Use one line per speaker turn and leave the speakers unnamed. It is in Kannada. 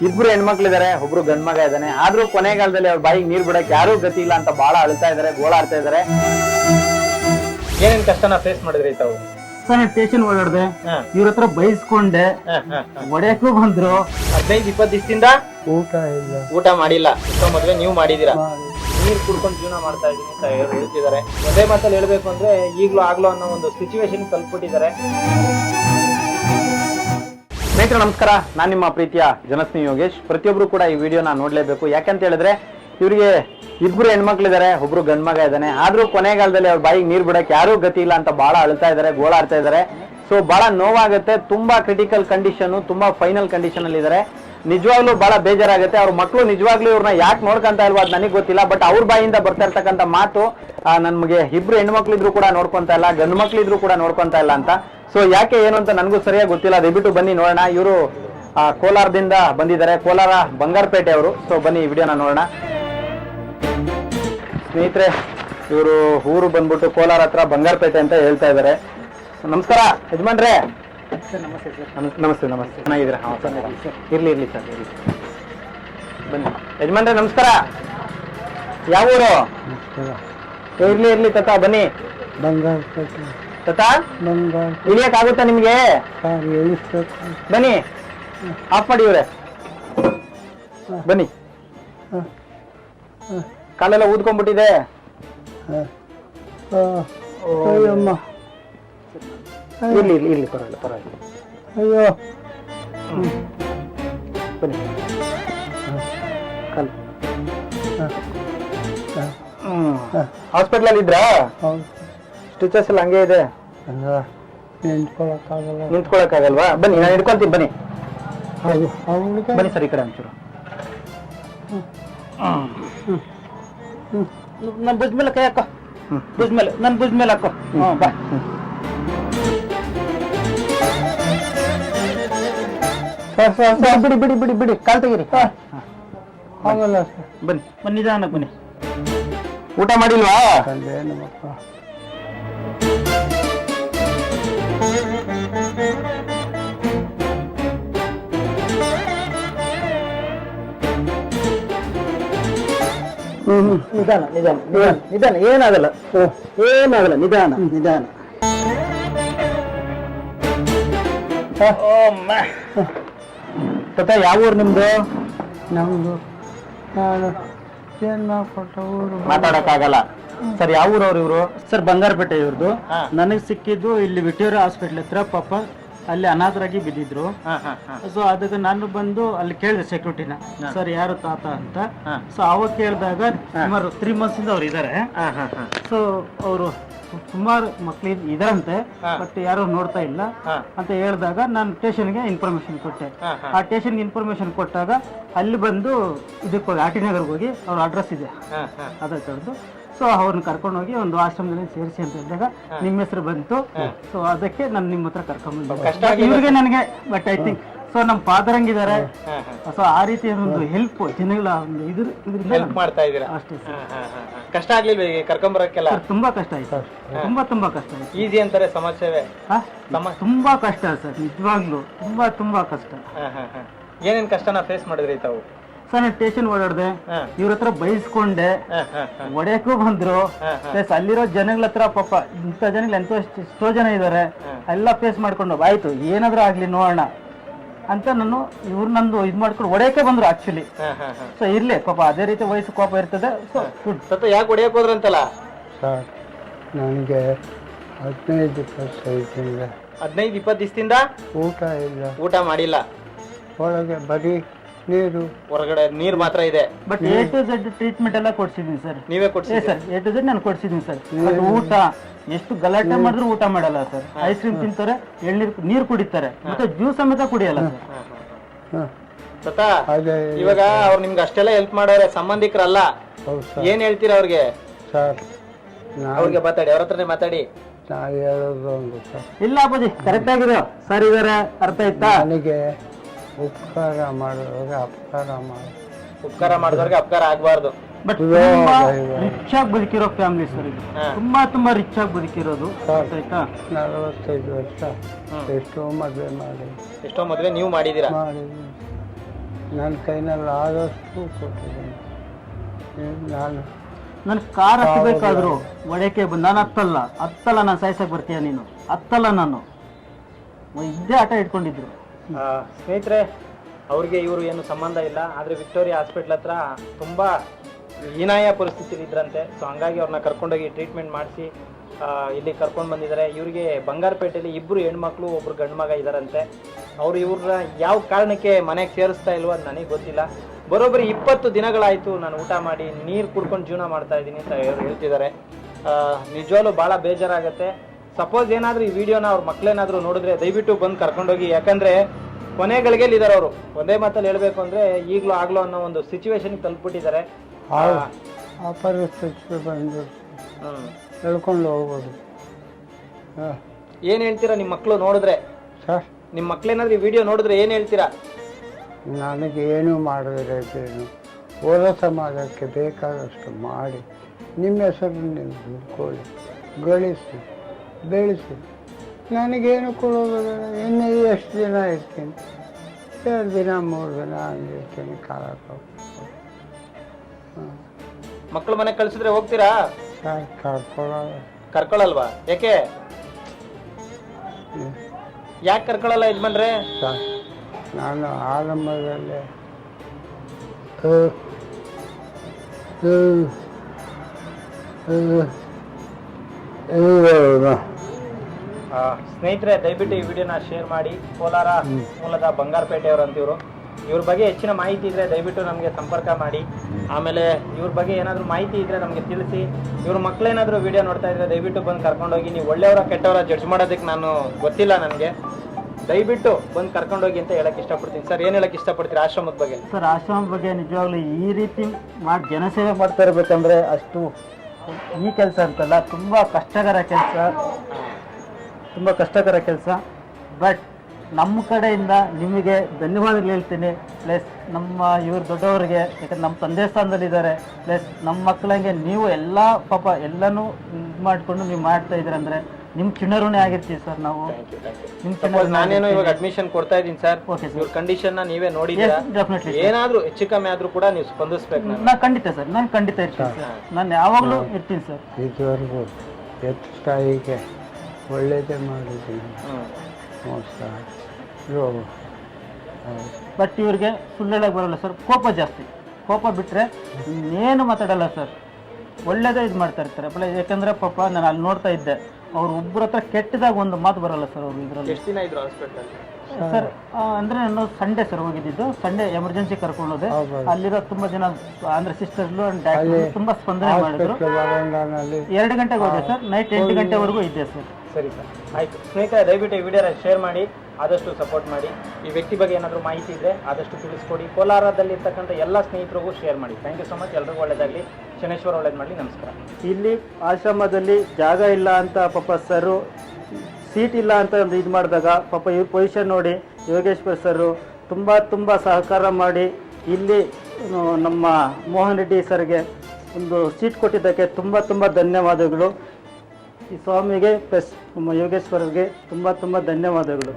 ಇಬ್ರು ಹೆಣ್ಮಕ್ಳಿದಾರೆ ಒಬ್ರು ಗಂಡ್ ಮಗ ಇದ್ದಾನೆ ಆದ್ರೂ ಕೊನೆಗಾಲದಲ್ಲಿ ಅವ್ರ ಬಾಯಿಗೆ ನೀರ್ ಬಿಡಕ್ ಯಾರು ಗತಿ ಇಲ್ಲ ಅಂತ ಬಹಳ ಅಳ್ತಾ ಇದಾರೆ ಗೋಳಾಡ್ತಾ ಇದಾರೆ. ಏನೇನ್ ಕಷ್ಟನ ಫೇಸ್ ಮಾಡಿದ್ರಿ ತಾವು?
ಸರ್ ಸ್ಟೇಷನ್ ಓಡಾಡ್ದೆ. ಇವ್ರ ಹತ್ರ ಬೈಸ್ಕೊಂಡೆ ಒಡೆಯಕ್ಕೂ ಬಂದ್ರು.
ಹದಿನೈದು ಇಪ್ಪತ್ತು ದಿವಸದಿಂದ
ಊಟ ಇಲ್ಲ.
ಊಟ ಮಾಡಿಲ್ಲ. ಇಷ್ಟೋ ಮದ್ವೆ ನೀವು ಮಾಡಿದೀರಾ ನೀರ್ ಕುಡ್ಕೊಂಡು ಜೀವನ ಮಾಡ್ತಾ ಇದೀನಿ ಅಂತ ಹೇಳ್- ಹೇಳ್ತಿದ್ದಾರೆ. ಒಂದೇ ಮಾತಲ್ಲಿ ಹೇಳ್ಬೇಕು ಅಂದ್ರೆ ಈಗ್ಲೂ ಆಗ್ಲೋ ಅನ್ನೋ ಒಂದು ಸಿಚುವೇಶನ್ ತಲುಪಿಟ್ಟಿದ್ದಾರೆ ಸ್ನೇಹಿತರೆ, ನಮಸ್ಕಾರ. ನಾನು ನಿಮ್ಮ ಪ್ರೀತಿಯ ಜನಸ್ನೇಹಿ ಯೋಗೇಶ್. ಪ್ರತಿಯೊಬ್ಬರು ಕೂಡ ಈ ವಿಡಿಯೋನ ನೋಡಲೇಬೇಕು. ಯಾಕಂತ ಹೇಳಿದ್ರೆ, ಇವರಿಗೆ ಇಬ್ಬರು ಹೆಣ್ಮಕ್ಳಿದ್ದಾರೆ, ಒಬ್ರು ಗಂಡ್ ಮಗ ಇದ್ದಾನೆ. ಆದ್ರೂ ಕೊನೆಗಾಲದಲ್ಲಿ ಅವ್ರ ಬಾಯಿಗೆ ನೀರು ಬಿಡಕ್ಕೆ ಯಾರೂ ಗತಿ ಇಲ್ಲ ಅಂತ ಬಹಳ ಅಳ್ತಾ ಇದಾರೆ, ಗೋಳಾಡ್ತಾ ಇದಾರೆ. ಸೊ ಬಹಳ ನೋವಾಗುತ್ತೆ. ತುಂಬಾ ಕ್ರಿಟಿಕಲ್ ಕಂಡೀಷನ್ ತುಂಬಾ ಫೈನಲ್ ಕಂಡೀಷನ್ ಅಲ್ಲಿ ಇದಾರೆ. ನಿಜವಾಗ್ಲೂ ಬಹಳ ಬೇಜಾರಾಗುತ್ತೆ. ಅವ್ರ ಮಕ್ಕಳು ನಿಜವಾಗ್ಲೂ ಇವ್ರನ್ನ ಯಾಕೆ ನೋಡ್ಕೊಂತ ಇಲ್ವಾ ಅದು ನನಗೆ ಗೊತ್ತಿಲ್ಲ. ಬಟ್ ಅವ್ರ ಬಾಯಿಂದ ಬರ್ತಾ ಇರ್ತಕ್ಕಂಥ ಮಾತು ನಮಗೆ ಇಬ್ರು ಹೆಣ್ಮಕ್ಳಿದ್ರು ಕೂಡ ನೋಡ್ಕೊಂತ ಇಲ್ಲ, ಗಂಡು ಮಕ್ಳಿದ್ರು ಕೂಡ ನೋಡ್ಕೊಂತ ಇಲ್ಲ ಅಂತ ಸೊ ಯಾಕೆ ಏನು ಅಂತ ನನಗೂ ಸರಿಯಾಗಿ ಗೊತ್ತಿಲ್ಲ. ದಯವಿಟ್ಟು ಬನ್ನಿ ನೋಡೋಣ. ಇವರು ಕೋಲಾರದಿಂದ ಬಂದಿದ್ದಾರೆ. ಕೋಲಾರ ಬಂಗಾರಪೇಟೆ ಅವರು. ಸೊ ಬನ್ನಿ ಈ ವಿಡಿಯೋನ ನೋಡೋಣ. ಸ್ನೇಹಿತರೆ ಇವರು ಊರು ಬಂದ್ಬಿಟ್ಟು ಕೋಲಾರ ಹತ್ರ ಬಂಗಾರಪೇಟೆ ಅಂತ ಹೇಳ್ತಾ ಇದ್ದಾರೆ. ನಮಸ್ಕಾರ ಯಜಮಾನ್ರೇ.
ನಮಸ್ತೆ
ನಮಸ್ತೆ ನಮಸ್ತೆ. ಚೆನ್ನಾಗಿದ್ದೀರಾ? ಹಾಂ ಸರ್ ಇರ್ಲಿ ಇರ್ಲಿ ಸರ್ ಇರ್ಲಿ. ಬನ್ನಿ. ಯಜಮಾನ್ರೆ ನಮಸ್ಕಾರ. ಯಾವ ಊರು? ಇರಲಿ ಇರ್ಲಿ ಇರ್ಲಿ ತತ ಬನ್ನಿ.
ಬಂಗಾರಪೇಟೆ.
ತತ
ಬಂಗಾರ
ಇಳಿಯಕ್ ಆಗುತ್ತಾ ನಿಮ್ಗೆ? ಬನ್ನಿ ಆಫ್ ಮಾಡಿ ಇವ್ರೆ. ಬನ್ನಿ. ಕಾಲೆಲ್ಲ ಊದ್ಕೊಂಡ್ಬಿಟ್ಟಿದೆ.
ಇಲ್ಲಿ
ಇಲ್ಲಿ ಇಲ್ಲಿ ಇರ್ಲಿ ಪರವಾಗಿಲ್ಲ ಪರವಾಗಿಲ್ಲ.
ಅಯ್ಯೋ.
ಬನ್ನಿ. ಕಾಲು. ಹಾಸ್ಪಿಟ್ಲಲ್ಲಿ ಇದ್ರಾ?
ಹೌದು.
ಸ್ಟಿಚಸ್ ಎಲ್ಲ ಹಂಗೆ ಇದೆ.
ನಿಂತ್ಕೊಳಕ್ಕಾಗಲ್ಲ.
ನಿಂತ್ಕೊಳಕ್ಕಾಗಲ್ವಾ? ಬನ್ನಿ ನಾನು ಹಿಡ್ಕೊಂತೀನಿ ಬನ್ನಿ.
ಅವನಿಗೆ
ಬನ್ನಿ ಸರ್ ಈ ಕಡೆ ಒಂಚೂರು.
ನನ್ನ ಬುಜ್ ಮೇಲೆ ಕೈ ಹಾಕೋ. ಭುಜ ಮೇಲೆ ನನ್ನ ಬುಜ್ ಮೇಲೆ ಹಾಕೋ. ಹ್ಞೂ ಬಾ
ಸರ್ ಸರ್ ಸರ್. ಬಿಡಿ ಬಿಡಿ ಬಿಡಿ ಬಿಡಿ. ಕಾಲ್ ತೆಗೀರಿ.
ಸರ್.
ಬನ್ನಿ
ಬನ್ನಿ ನಿಧಾನಕ್ಕೆ ಬನ್ನಿ.
ಊಟ ಮಾಡಿಲ್ವಾ? ನಿಧಾನ ನಿಧಾನ ನಿಧಾನ ನಿಧಾನ ಏನಾಗಲ್ಲ. ಏನಾಗಲ್ಲ ನಿಧಾನ ನಿಧಾನ. ತಾತ ಯಾವ ಊರು ನಿಮ್ದು?
ನಮ್ದು
ಮಾತಾಡಕ್ಕಾಗಲ್ಲ. ಸರ್ ಯಾವ ಊರವ್ರು ಇವರು?
ಸರ್ ಬಂಗಾರಪೇಟೆ ಇವ್ರದ್ದು. ನನಗೆ ಸಿಕ್ಕಿದ್ದು ಇಲ್ಲಿ ವಿಕ್ಟೋರಿಯಾ ಹಾಸ್ಪಿಟ್ಲ್ ಹತ್ರ ಪಾಪ ಅಲ್ಲಿ ಅನಾಥರಾಗಿ ಬಿದ್ದಿದ್ರು. ಸೊ ಅದಕ್ಕೆ ನಾನು ಬಂದು ಅಲ್ಲಿ ಕೇಳಿದೆ ಸೆಕ್ಯೂರಿಟಿನ ಸರ್ ಯಾರು ತಾತ ಅಂತ. ಸೊ ಅವಾಗ ಕೇಳಿದಾಗ ಸುಮಾರು ತ್ರೀ ಮಂತ್ಸ್ ಇಂದ ಅವ್ರು ಇದ್ದಾರೆ ಸೊ ಅವರು ಸುಮಾರು ಮಕ್ಳು ಇದಾರಂತೆ. ಬಟ್ ಯಾರು ನೋಡ್ತಾ ಇಲ್ಲ ಅಂತ ಹೇಳಿದಾಗ ನಾನು ಸ್ಟೇಷನ್ಗೆ ಇನ್ಫಾರ್ಮೇಶನ್ ಕೊಟ್ಟೆ. ಆ ಸ್ಟೇಷನ್ಗೆ ಇನ್ಫಾರ್ಮೇಶನ್ ಕೊಟ್ಟಾಗ ಅಲ್ಲಿ ಬಂದು ಇದಕ್ಕೆ ಹೋಗಿ ಆರ್ ಟಿ ನಗರ್ಗೆ ಹೋಗಿ ಅವ್ರ ಅಡ್ರೆಸ್ ಇದೆ. ಅದೇ ತರದ್ದು ಸೊ ಅವ್ರನ್ನ ಕರ್ಕೊಂಡು ಹೋಗಿ ಒಂದು ಆಶ್ರಮದಲ್ಲಿ ಸೇರಿಸಿ ಅಂತ ಹೇಳಿದಾಗ ನಿಮ್ಮ ಹೆಸರು ಬಂತು. ಸೊ ಅದಕ್ಕೆ ನಾನು ನಿಮ್ಮ ಹತ್ರ ಕರ್ಕೊಂಡು ಇವ್ರಿಗೆ ನನಗೆ ಬಟ್ ಐ ಥಿಂಕ್ ಸೊ ನಮ್ಮ ಫಾದರಂಗಿದ್ದಾರೆ ಸೊ ಆ ರೀತಿಯ ಒಂದು ಹೆಲ್ಪ್ ಜನಗಳ ಒಂದು ಇದ್ರ
ಹೆಲ್ಪ್ ಮಾಡ್ತಾ ಇದ್ದೀರಾ?
ಅಷ್ಟೇ
ಕಷ್ಟ ಆಗ್ಲಿಲ್ಲ ಈಗ ಕರ್ಕೊಂಬರಕ್ಕೆಲ್ಲ?
ತುಂಬಾ ಕಷ್ಟ ಆಯ್ತು ಸರ್ ತುಂಬಾ ತುಂಬಾ ಕಷ್ಟ ಆಯ್ತು
ಈಸಿ ಅಂತಾರೆ ಸಮಸ್ಯೆವೇ ಸೇವೆ?
ತುಂಬಾ ಕಷ್ಟ ಸರ್ ನಿಜವಾಗ್ಲೂ. ತುಂಬಾ ತುಂಬಾ ಕಷ್ಟ.
ಏನೇನ್ ಕಷ್ಟನ ಫೇಸ್ ಮಾಡಿದ್ರಿ ತಾವು?
ಸರ್ ನಾನು ಸ್ಟೇಷನ್ ಓಡಾಡ್ದೆ. ಇವ್ರ ಹತ್ರ ಬೈಸ್ಕೊಂಡೆ. ಒಡೆಯಕ್ಕೂ ಬಂದ್ರು. ಪ್ಲಸ್ ಅಲ್ಲಿರೋ ಜನಗಳ ಹತ್ರ ಪಾಪ ಇಂಥ ಜನಗಳು ಎಂತೋ ಎಷ್ಟ್- ಜನ ಇದ್ದಾರೆ ಎಲ್ಲ ಫೇಸ್ ಮಾಡ್ಕೊಂಡು ಆಯ್ತು ಏನಾದ್ರೂ ಆಗ್ಲಿ ನೋಡೋಣ. ಅಂತ ನಾನು ಇವ್ರು ನಂದು ಇದು ಮಾಡ್ಕೊಂಡು ಒಡೆಯಕ್ಕೆ ಬಂದ್ರು ಆಕ್ಚುಲಿ ಸೊ ಇರ್ಲಿ ಪಾಪ ಅದೇ ರೀತಿ ವಯಸ್ಸು ಕೋಪ ಇರ್ತದೆ. ಸೊ ಗುಡ್
ಸತ್ತ ಯಾಕೆ ಹೊಡಿಯಕ್ ಹೋದ್ರಂತಲ್ಲ?
ಸರ್ ನನಗೆ ಹದಿನೈದು ವರ್ಷ ಇದರಿಂದ
ಹದಿನೈದು ಇಪ್ಪತ್ತು ದಿವಸದಿಂದ?
ಊಟ ಇಲ್ಲ.
ಊಟ ಮಾಡಿಲ್ಲ.
ಒಳಗೆ ಬರೀ ನೀರು?
ಹೊರಗಡೆ ನೀರ್ ಮಾತ್ರ ಇದೆ.
But A to Z treatment ಎಲ್ಲ ಕೊಡ್ಸಿದೀನಿ ಸರ್
ನೀವೇ ಕೊಡ್ಸಿ
ಸರ್ ಎ ಟು ಝೆಡ್ ನಾನು ಕೊಡ್ಸಿದ್ದೀನಿ ಸರ್ ಊಟ ಎಷ್ಟು ಗಲಾಟೆ ಮಾಡಿದ್ರು ಊಟ ಮಾಡಲ್ಲ ಸರ್ ಐಸ್ ಕ್ರೀಮ್ ತಿಂತಾರೆ ಎಳ್ನೀರ್ ನೀರು ಕುಡಿತಾರೆ. ಮತ್ತೆ ಜ್ಯೂಸ್ ಸಮೇತ ಕುಡಿಯಲ್ಲ ಸರ್
ಸತಾ ಇವಾಗ ಅವ್ರು ನಿಮ್ಗೆ ಅಷ್ಟೆಲ್ಲ ಹೆಲ್ಪ್ ಮಾಡೋರೆ ಸಂಬಂಧಿಕರಲ್ಲ. ಏನ್ ಹೇಳ್ತೀರಾ ಅವ್ರಿಗೆ?
ಸರ್
ಅವ್ರಿಗೆ ಮಾತಾಡಿ ಅವ್ರ ಹತ್ರನೇ ಮಾತಾಡಿ.
ನಾ ಹೇಳೋದು ಒಂದು ಸರ್ ಇಲ್ಲ ಅಪ್ಪಾಜಿ ಕರೆಕ್ಟ್ ಆಗಿದೆ. ಸರ್ ಇದಾರೆ ಅರ್ಥ ಆಯ್ತಾ? ನನಗೆ ಉಪಕಾರ ಮಾಡೋರಿಗೆ ಅಪಕಾರ ಮಾಡಿ.
ಉಪಕಾರ ಮಾಡಿದವ್ರಿಗೆ ಅಪಕಾರ ಆಗಬಾರ್ದು.
ಬಟ್ ತುಂಬಾ ರಿಚ್ ಆಗಿ ಬದುಕಿರೋ ಫ್ಯಾಮಿಲಿ ಸರ್ ಇದು. ತುಂಬಾ ತುಂಬಾ ರಿಚ್ ಆಗಿ ಬದುಕಿರೋದು ಆಯ್ತಾ?
ನಲವತ್ತೈದು ವರ್ಷ. ಎಷ್ಟೋ ಮದುವೆ ಮಾಡಿ
ಎಷ್ಟೋ ಮದುವೆ ನೀವು ಮಾಡಿದ್ದೀರಾ?
ಮಾಡಿ ನನ್ನ ಕೈನಲ್ಲಿ ಆದಷ್ಟು ಕೊಟ್ಟಿದ್ದೀನಿ. ಏನ್ ನಾನು
ನನ್ ಕಾರ್ ಹತ್ತಬೇಕಾದ್ರು ಒಡೆಕೆ ಬಂದು ನಾನು ಹತ್ತಲ್ಲ. ಹತ್ತಲ್ಲ ನಾನು ಸಾಯ್ಸಕ್ ಬರ್ತೀಯ ನೀನು? ಹತ್ತಲ್ಲ ನಾನು. ಇದ್ದೇ ಆಟ ಇಟ್ಕೊಂಡಿದ್ರು
ಸ್ನೇಹಿತರೆ, ಅವ್ರಿಗೆ ಇವರು ಏನು ಸಂಬಂಧ ಇಲ್ಲ. ಆದರೆ ವಿಕ್ಟೋರಿಯಾ ಹಾಸ್ಪಿಟ್ಲ್ ಹತ್ರ ತುಂಬ ಹೀನಾಯ ಪರಿಸ್ಥಿತಿಲಿ ಇದ್ರಂತೆ. ಸೊ ಹಂಗಾಗಿ ಅವ್ರನ್ನ ಕರ್ಕೊಂಡೋಗಿ ಟ್ರೀಟ್ಮೆಂಟ್ ಮಾಡಿಸಿ ಇಲ್ಲಿ ಕರ್ಕೊಂಡು ಬಂದಿದ್ದಾರೆ. ಇವರಿಗೆ ಬಂಗಾರಪೇಟೆಯಲ್ಲಿ ಇಬ್ಬರು ಹೆಣ್ಮಕ್ಳು ಒಬ್ಬರು ಗಂಡು ಮಗ ಇದ್ದಾರಂತೆ ಅವರು ಇವ್ರನ್ನ ಯಾವ ಕಾರಣಕ್ಕೆ ಮನೆಗೆ ಸೇರಿಸ್ತಾ ಇಲ್ವೋ ಅದು ನನಗೆ ಗೊತ್ತಿಲ್ಲ. ಬರೋಬ್ಬರಿ ಇಪ್ಪತ್ತು ದಿನಗಳಾಯಿತು ನಾನು ಊಟ ಮಾಡಿ, ನೀರು ಕುಡ್ಕೊಂಡು ಜೀವನ ಮಾಡ್ತಾ ಇದ್ದೀನಿ ಅಂತ ಹೇಳ್- ಹೇಳ್ತಿದ್ದಾರೆ. ನಿಜವಾಗ್ಲೂ ಭಾಳ ಬೇಜಾರಾಗುತ್ತೆ. ಸಪೋಸ್ ಏನಾದರೂ ಈ ವಿಡಿಯೋನ ಅವ್ರ ಮಕ್ಳೇನಾದರೂ ನೋಡಿದ್ರೆ ದಯವಿಟ್ಟು ಬಂದು ಕರ್ಕೊಂಡೋಗಿ. ಯಾಕಂದ್ರೆ ಕೊನೆಗಳಿಗೆ ಇದ್ದಾರೆ ಅವರು. ಒಂದೇ ಮಾತಲ್ಲಿ ಹೇಳಬೇಕು ಅಂದ್ರೆ ಈಗಲೂ ಆಗ್ಲೋ ಅನ್ನೋ ಒಂದು ಸಿಚುವೇಶನ್ ತಲುಪಿಬಿಟ್ಟಿದ್ದಾರೆ.
ಆ ಬಂದು ಹೇಳ್ಕೊಂಡು ಹೋಗ್ಬೋದು. ಹಾಂ
ಏನ್ ಹೇಳ್ತೀರಾ ನಿಮ್ಮ ಮಕ್ಕಳು ನೋಡಿದ್ರೆ?
ಸರ್
ನಿಮ್ಮ ಮಕ್ಳೇನಾದ್ರೂ ಈ ವಿಡಿಯೋ ನೋಡಿದ್ರೆ ಏನ್ ಹೇಳ್ತೀರಾ?
ನನಗೆ ಏನೂ ಮಾಡಬೇಕು ಓದ ಸಮಾಜಕ್ಕೆ ಬೇಕಾದಷ್ಟು ಮಾಡಿ. ನಿಮ್ಮ ಹೆಸರು ನಿಂತ್ಕೊಳ್ಳಿ ಗಳಿಸಿ. ಬೆಳೆಸಿ. ನನಗೇನು ಕೊಡೋದು ಎಣ್ಣೆ ಇನ್ನು ಎಷ್ಟು ದಿನ ಇರ್ತೀನಿ. ಎರಡು ದಿನ ಮೂರು ದಿನ ಹಂಗಿರ್ತೀನಿ ಕಾಲ ಹಾಂ
ಮಕ್ಳು ಮನೆ ಕಳಿಸಿದ್ರೆ ಹೋಗ್ತೀರಾ?
ಸರ್ ಕರ್ಕೊಳ್ಳೋದು
ಕರ್ಕೊಳಲ್ವಾ ಯಾಕೆ?
ಹ್ಮ್.
ಯಾಕೆ ಕರ್ಕೊಳಲ್ಲ ಇದು
ಸರ್ ನಾನು ಹ್ಞೂ
ಆ, ಸ್ನೇಹಿತರೆ ದಯವಿಟ್ಟು ಈ ವಿಡಿಯೋನ ಶೇರ್ ಮಾಡಿ. ಕೋಲಾರ ಮೂಲದ ಬಂಗಾರಪೇಟೆಯವರು ಅಂತ ಇವರು ಇವ್ರ ಬಗ್ಗೆ ಹೆಚ್ಚಿನ ಮಾಹಿತಿ ಇದ್ರೆ ದಯವಿಟ್ಟು ನಮಗೆ ಸಂಪರ್ಕ ಮಾಡಿ. ಆಮೇಲೆ ಇವ್ರ ಬಗ್ಗೆ ಏನಾದರೂ ಮಾಹಿತಿ ಇದ್ರೆ ನಮಗೆ ತಿಳಿಸಿ. ಇವ್ರ ಮಕ್ಕಳೇನಾದರೂ ವಿಡಿಯೋ ನೋಡ್ತಾ ಇದ್ರೆ ದಯವಿಟ್ಟು ಬಂದು ಕರ್ಕೊಂಡೋಗಿ. ನೀವು ಒಳ್ಳೆಯವರ ಕೆಟ್ಟವರ ಜಡ್ಜ್ ಮಾಡೋದಕ್ಕೆ ನಾನು ಗೊತ್ತಿಲ್ಲ ನನಗೆ. ದಯವಿಟ್ಟು ಬಂದು ಕರ್ಕೊಂಡೋಗಿ ಅಂತ ಹೇಳಕ್ ಇಷ್ಟಪಡ್ತೀನಿ. ಸರ್ ಏನು ಹೇಳಕ್ ಇಷ್ಟಪಡ್ತೀರಿ ಆಶ್ರಮದ ಬಗ್ಗೆ?
ಸರ್ ಆಶ್ರಮದ ಬಗ್ಗೆ ನಿಜವಾಗ್ಲೂ ಈ ರೀತಿ ಮಾಡಿ ಜನಸೇವೆ ಮಾಡ್ತಾ ಇರ್ಬೇಕಂದ್ರೆ ಅಷ್ಟು ಈ ಕೆಲಸ ಅಂತಲ್ಲ ತುಂಬ ಕಷ್ಟಕರ ಕೆಲಸ. ತುಂಬ ಕಷ್ಟಕರ ಕೆಲಸ. ಬಟ್ ನಮ್ಮ ಕಡೆಯಿಂದ ನಿಮಗೆ ಧನ್ಯವಾದಗಳು ಹೇಳ್ತೀನಿ. ಪ್ಲಸ್ ನಮ್ಮ ಇವರು ದೊಡ್ಡವರಿಗೆ ಯಾಕಂದ್ರೆ ನಮ್ಮ ತಂದೆ ಸ್ಥಾನದಲ್ಲಿದ್ದಾರೆ. ಪ್ಲಸ್ ನಮ್ಮ ಮಕ್ಕಳಂಗೆ ನೀವು ಎಲ್ಲ ಪಾಪ ಎಲ್ಲನೂ ಇದು ಮಾಡಿಕೊಂಡು ನೀವು ಮಾಡ್ತಾ ಇದ್ದೀರ ಅಂದರೆ ನಿಮ್ಮ ಚಿಣ್ಣರುಣೆ ಆಗಿರ್ತೀವಿ ಸರ್ ನಾವು. ನಿಮ್ಮ
ಸಪೋಸ್ ನಾನೇನೋ ಇವಾಗ ಅಡ್ಮಿಷನ್ ಕೊಡ್ತಾ ಇದ್ದೀನಿ ಸರ್.
ಓಕೆ ಸರ್
ಇವ್ರ ಕಂಡೀಷನ್ ನೀವೇ ನೋಡಿದ್ದೀರಾ?
ಡೆಫಿನೆಟ್ಲಿ
ಏನಾದರೂ ಹೆಚ್ಚು ಕಮ್ಮಿ ಆದರೂ ಕೂಡ ನೀವು ಸ್ಪಂದಿಸ್ಬೇಕು ನಾನು
ನಾನು ಖಂಡಿತ ಸರ್ ನಾನು ಖಂಡಿತ ಇರ್ತೀನಿ ಸರ್. ನಾನು ಯಾವಾಗಲೂ ಇರ್ತೀನಿ ಸರ್.
ಇದುವರೆಗೂ ಒಳ್ಳೇದೇ ಮಾಡಿದ್ದೀನಿ. ಮೋಸ. ರೋಗ
ಬಟ್ ಇವ್ರಿಗೆ ಸುಳ್ಳು ಹೇಳಕ್ ಬರಲ್ಲ ಸರ್ ಕೋಪ ಜಾಸ್ತಿ. ಕೋಪ ಬಿಟ್ಟರೆ ಇನ್ನೇನು ಮಾತಾಡಲ್ಲ ಸರ್ ಒಳ್ಳೇದೇ ಇದು ಮಾಡ್ತಾ ಇರ್ತಾರೆ. ಬಲ ಯಾಕಂದ್ರೆ ಪಾಪ ನಾನು ಅಲ್ಲಿ ನೋಡ್ತಾ ಇದ್ದೆ. ಅವ್ರು ಒಬ್ಬರ ಹತ್ರ ಕೆಟ್ಟದಾಗ ಒಂದು ಮಾತು ಬರಲ್ಲ ಸರ್ ಅವರು ಇದರಲ್ಲಿ.
ಎಷ್ಟ್ ದಿನ ಇದ್ರು ಹಾಸ್ಪಿಟಲ್
ಸರ್. ಅಂದರೆ ನಾನು ಸಂಡೇ ಸರ್ ಹೋಗಿದ್ದಿದ್ದು ಸಂಡೇ ಎಮರ್ಜೆನ್ಸಿ
ಕರ್ಕೊಂಡೋದೆ.
ಅಲ್ಲಿರೋ ತುಂಬಾ ಜನ ಅಂದ್ರೆ ಸಿಸ್ಟರ್ಗಳು ಅಂಡ್ ಡಾಕ್ಟರ್ ತುಂಬಾ ಸ್ಪಂದನೆ ಮಾಡಿದ್ರು. ಎರಡು ಗಂಟೆಗೆ ಹೋದೆ ಸರ್ ನೈಟ್ ಎಂಟು ಗಂಟೆವರೆಗೂ ಇದ್ದೆ ಸರ್
ಸರಿ ಸರ್. ಆಯಿತು. ಸ್ನೇಹಿತರೆ, ದಯವಿಟ್ಟು ಈ ವಿಡಿಯೋನ ಶೇರ್ ಮಾಡಿ, ಆದಷ್ಟು ಸಪೋರ್ಟ್ ಮಾಡಿ. ಈ ವ್ಯಕ್ತಿ ಬಗ್ಗೆ ಏನಾದರೂ ಮಾಹಿತಿ ಇದ್ದರೆ ಆದಷ್ಟು ತಿಳಿಸ್ಕೊಡಿ. ಕೋಲಾರದಲ್ಲಿ ಇರ್ತಕ್ಕಂಥ ಎಲ್ಲ ಸ್ನೇಹಿತರಿಗೂ ಶೇರ್ ಮಾಡಿ. ಥ್ಯಾಂಕ್ ಯು ಸೊ ಮಚ್ ಎಲ್ರಿಗೂ ಒಳ್ಳೆಯದಾಗಲಿ ಶನೇಶ್ವರ ಒಳ್ಳೇದು ಮಾಡಲಿ. ನಮಸ್ಕಾರ.
ಇಲ್ಲಿ ಆಶ್ರಮದಲ್ಲಿ ಜಾಗ ಇಲ್ಲ ಅಂತ ಪಾಪ ಸರು ಸೀಟ್ ಇಲ್ಲ ಅಂತ ಒಂದು ಇದು ಮಾಡಿದಾಗ ಪಾಪ ಇವ್ರ ಪೊಸಿಷನ್ ನೋಡಿ ಯೋಗೇಶ್ವರ್ ಸರು ತುಂಬ ತುಂಬ ಸಹಕಾರ ಮಾಡಿ ಇಲ್ಲಿ ನಮ್ಮ ಮೋಹನ್ ರೆಡ್ಡಿ ಸರ್ಗೆ ಒಂದು ಸೀಟ್ ಕೊಟ್ಟಿದ್ದಕ್ಕೆ ತುಂಬ ತುಂಬ ಧನ್ಯವಾದಗಳು. ಈ ಸ್ವಾಮಿಗೆ ಪ್ಲಸ್ ನಮ್ಮ ಯೋಗೇಶ್ವರರಿಗೆ ತುಂಬ ತುಂಬ ಧನ್ಯವಾದಗಳು.